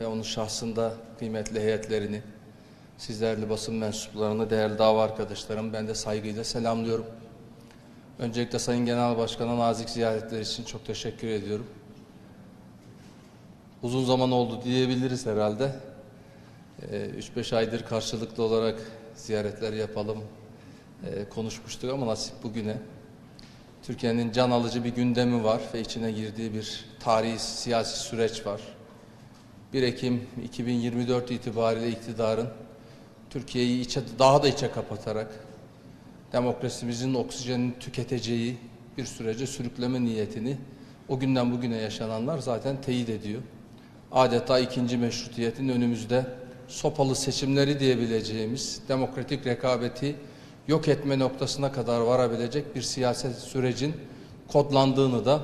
ve onun şahsında kıymetli heyetlerini, siz değerli basın mensuplarını, değerli dava arkadaşlarım ben de saygıyla selamlıyorum. Öncelikle Sayın Genel Başkan'a nazik ziyaretler için çok teşekkür ediyorum. Uzun zaman oldu diyebiliriz herhalde. Ee, 3-5 aydır karşılıklı olarak ziyaretler yapalım e, konuşmuştuk ama nasip bugüne. Türkiye'nin can alıcı bir gündemi var ve içine girdiği bir tarihi siyasi süreç var. 1 Ekim 2024 itibariyle iktidarın Türkiye'yi içe, daha da içe kapatarak demokrasimizin oksijenini tüketeceği bir sürece sürükleme niyetini o günden bugüne yaşananlar zaten teyit ediyor. Adeta ikinci meşrutiyetin önümüzde sopalı seçimleri diyebileceğimiz demokratik rekabeti yok etme noktasına kadar varabilecek bir siyaset sürecin kodlandığını da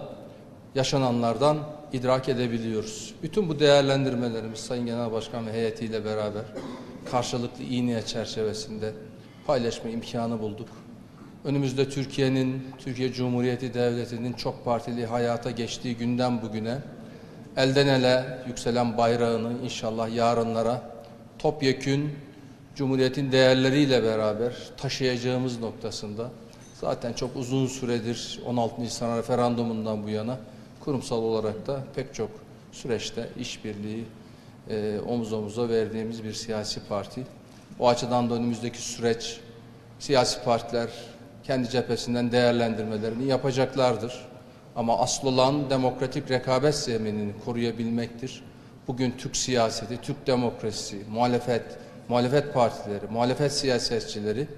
yaşananlardan idrak edebiliyoruz. Bütün bu değerlendirmelerimiz Sayın Genel Başkan ve heyetiyle beraber karşılıklı iyi niyet çerçevesinde paylaşma imkanı bulduk. Önümüzde Türkiye'nin, Türkiye Cumhuriyeti Devleti'nin çok partili hayata geçtiği günden bugüne elden ele yükselen bayrağını inşallah yarınlara topyekün Cumhuriyetin değerleriyle beraber taşıyacağımız noktasında zaten çok uzun süredir 16 Nisan referandumundan bu yana kurumsal olarak da pek çok süreçte işbirliği e, omuz omuza verdiğimiz bir siyasi parti. O açıdan da önümüzdeki süreç siyasi partiler kendi cephesinden değerlendirmelerini yapacaklardır. Ama asıl olan demokratik rekabet zeminini koruyabilmektir. Bugün Türk siyaseti, Türk demokrasisi, muhalefet, muhalefet partileri, muhalefet siyasetçileri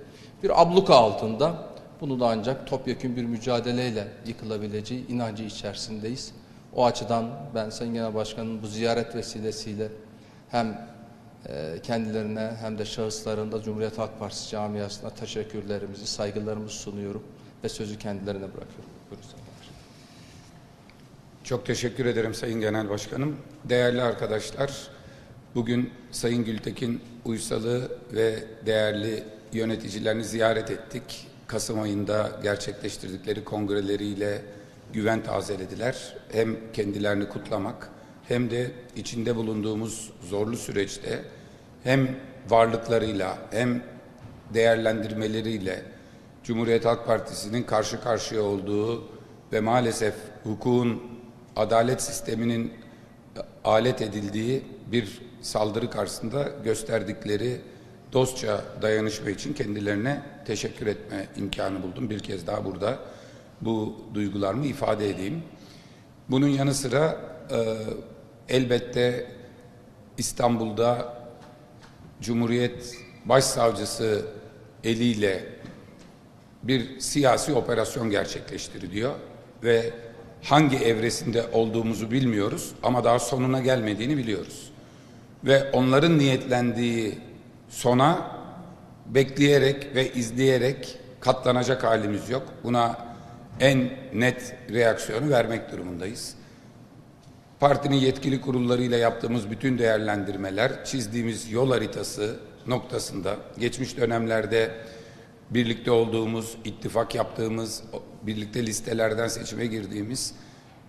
bir abluka altında bunu da ancak topyekun bir mücadeleyle yıkılabileceği inancı içerisindeyiz. O açıdan ben Sayın Genel Başkan'ın bu ziyaret vesilesiyle hem e, kendilerine hem de şahıslarında Cumhuriyet Halk Partisi camiasına teşekkürlerimizi, saygılarımızı sunuyorum ve sözü kendilerine bırakıyorum. Buyurun. Çok teşekkür ederim Sayın Genel Başkanım. Değerli arkadaşlar, bugün Sayın Gültekin Uysal'ı ve değerli yöneticilerini ziyaret ettik. Kasım ayında gerçekleştirdikleri kongreleriyle güven tazelediler. Hem kendilerini kutlamak hem de içinde bulunduğumuz zorlu süreçte hem varlıklarıyla hem değerlendirmeleriyle Cumhuriyet Halk Partisi'nin karşı karşıya olduğu ve maalesef hukukun adalet sisteminin alet edildiği bir saldırı karşısında gösterdikleri dostça dayanışma için kendilerine teşekkür etme imkanı buldum. Bir kez daha burada bu duygularımı ifade edeyim. Bunun yanı sıra e, elbette İstanbul'da Cumhuriyet Başsavcısı eliyle bir siyasi operasyon gerçekleştiriliyor ve hangi evresinde olduğumuzu bilmiyoruz ama daha sonuna gelmediğini biliyoruz. Ve onların niyetlendiği sona bekleyerek ve izleyerek katlanacak halimiz yok. Buna en net reaksiyonu vermek durumundayız. Partinin yetkili kurullarıyla yaptığımız bütün değerlendirmeler, çizdiğimiz yol haritası noktasında geçmiş dönemlerde birlikte olduğumuz, ittifak yaptığımız, birlikte listelerden seçime girdiğimiz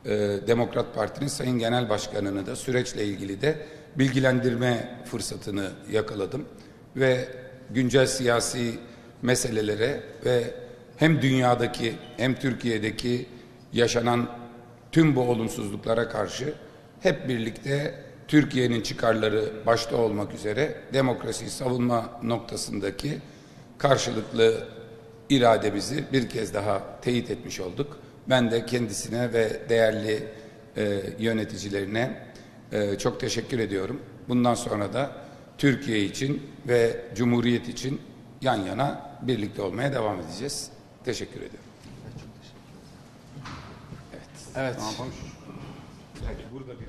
e, Demokrat Parti'nin Sayın Genel Başkanı'nı da süreçle ilgili de bilgilendirme fırsatını yakaladım ve güncel siyasi meselelere ve hem dünyadaki hem Türkiye'deki yaşanan tüm bu olumsuzluklara karşı hep birlikte Türkiye'nin çıkarları başta olmak üzere demokrasiyi savunma noktasındaki karşılıklı irademizi bir kez daha teyit etmiş olduk. Ben de kendisine ve değerli e, yöneticilerine e, çok teşekkür ediyorum. Bundan sonra da Türkiye için ve Cumhuriyet için yan yana birlikte olmaya devam edeceğiz. Teşekkür ediyorum. Evet. Burada bir